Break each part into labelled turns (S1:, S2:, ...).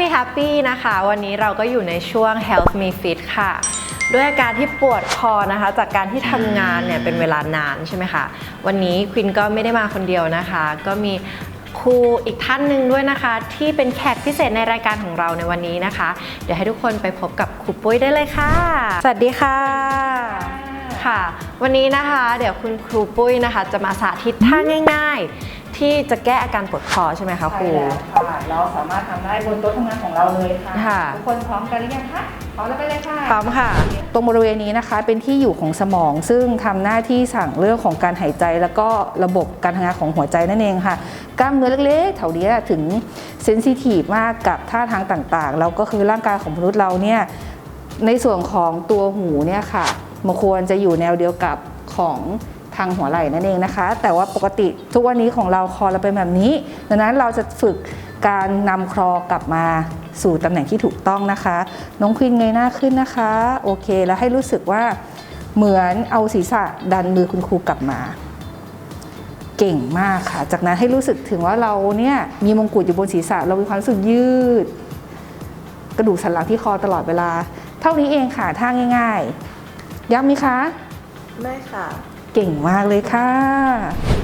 S1: Me Happy นะคะ วันนี้เราก็อยู่ในช่วง Health Me Fit ค่ะ ด้วยอาการที่ปวดคอนะคะ จากการที่ทำงานเนี่ยเป็นเวลานานใช่ไหมคะ วันนี้ควินก็ไม่ได้มาคนเดียวนะคะ ก็มีครูอีกท่านหนึ่งด้วยนะคะ ที่เป็นแขกพิเศษในรายการของเราในวันนี้นะคะ เดี๋ยวให้ทุกคนไปพบกับครูปุ้ยได้เลยค่ะ สวัสดีค่ะค่ะ วันนี้นะคะ เดี๋ยวคุณครูปุ้ยนะคะ จะมาสาธิตท่าง่าย ๆ ที่จะแก้อาการปวดคอใช่ไหมคะครู
S2: ใช่แล้วค่ะเราสามารถทำได้บนโต๊ะทำงานของเราเลยค่ะ
S1: ค่ะ
S2: ทุกคนพร้อมกันหรือยังคะพร้อมแล้วไปเลยค่ะ
S1: พร้อมค่ะ
S3: ตรงบริเวณนี้นะคะเป็นที่อยู่ของสมอง ซึ่งทำหน้าที่สั่งเรื่องของการหายใจ แล้วก็ระบบการทำงานของหัวใจนั่นเองค่ะ กล้ามเนื้อเล็กๆแถวเนี้ยถึงเซนซิทีฟมากกับท่าทางต่างๆ แล้วก็คือร่างกายของมนุษย์เราเนี่ย ในส่วนของตัวหูเนี่ยค่ะ มันควรจะอยู่แนวเดียวกับของทางหัวไหล่นั่นเองนะคะ แต่ว่าปกติทุกวันนี้ของเราคอเราเป็นแบบนี้ ดังนั้นเราจะฝึกการนำคลอกลับมาสู่ตำแหน่งที่ถูกต้องนะคะ น้องควินเงยหน้าขึ้นนะคะ โอเค แล้วให้รู้สึกว่าเหมือนเอาศีรษะดันมือคุณครูกลับมา เก่งมากค่ะ จากนั้นให้รู้สึกถึงว่าเราเนี่ยมีมงกุฎอยู่บนศีรษะ เรามีความรู้สึกยืด กระดูกสันหลังที่คอตลอดเวลา เท่านี้เองค่ะท่าง่าย ๆย้ำไหมคะ
S1: ไม่ค่ะ
S3: เก่งมากเลยค่ะ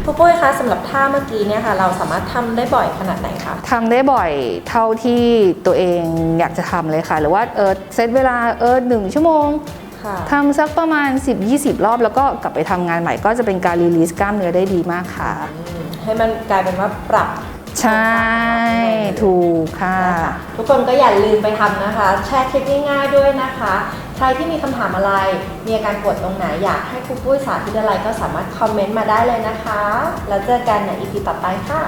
S1: ครูปุ้ยคะสำหรับท่าเมื่อกี้เนี่ยค่ะ เราสามารถทำได้บ่อยขนาดไหนคะ
S3: ทำได้บ่อยเท่าที่ตัวเองอยากจะทำเลยค่ะ หรือว่าเออเซตเวลาเออหนึ่งชั่วโมง
S1: ค่ะ
S3: ทำสักประมาณ 10-20 รอบ แล้วก็กลับไปทำงานใหม่ก็จะเป็นการรีลีสกล้ามเนื้อได้ดีมากค่ะ
S1: ให้มันกลายเป็นว่าปรับ
S3: ใช่ ถูกค่ะ
S1: นะคะทุกคนก็อย่าลืมไปทำนะคะ แชร์คลิปง่ายๆด้วยนะคะ ใครที่มีคำถามอะไร มีอาการปวดตรงไหนอยากให้ครูปุ้ยสาธิตอะไรก็สามารถคอมเมนต์มาได้เลยนะคะ แล้วเจอกันในอีพีต่อไปค่ะ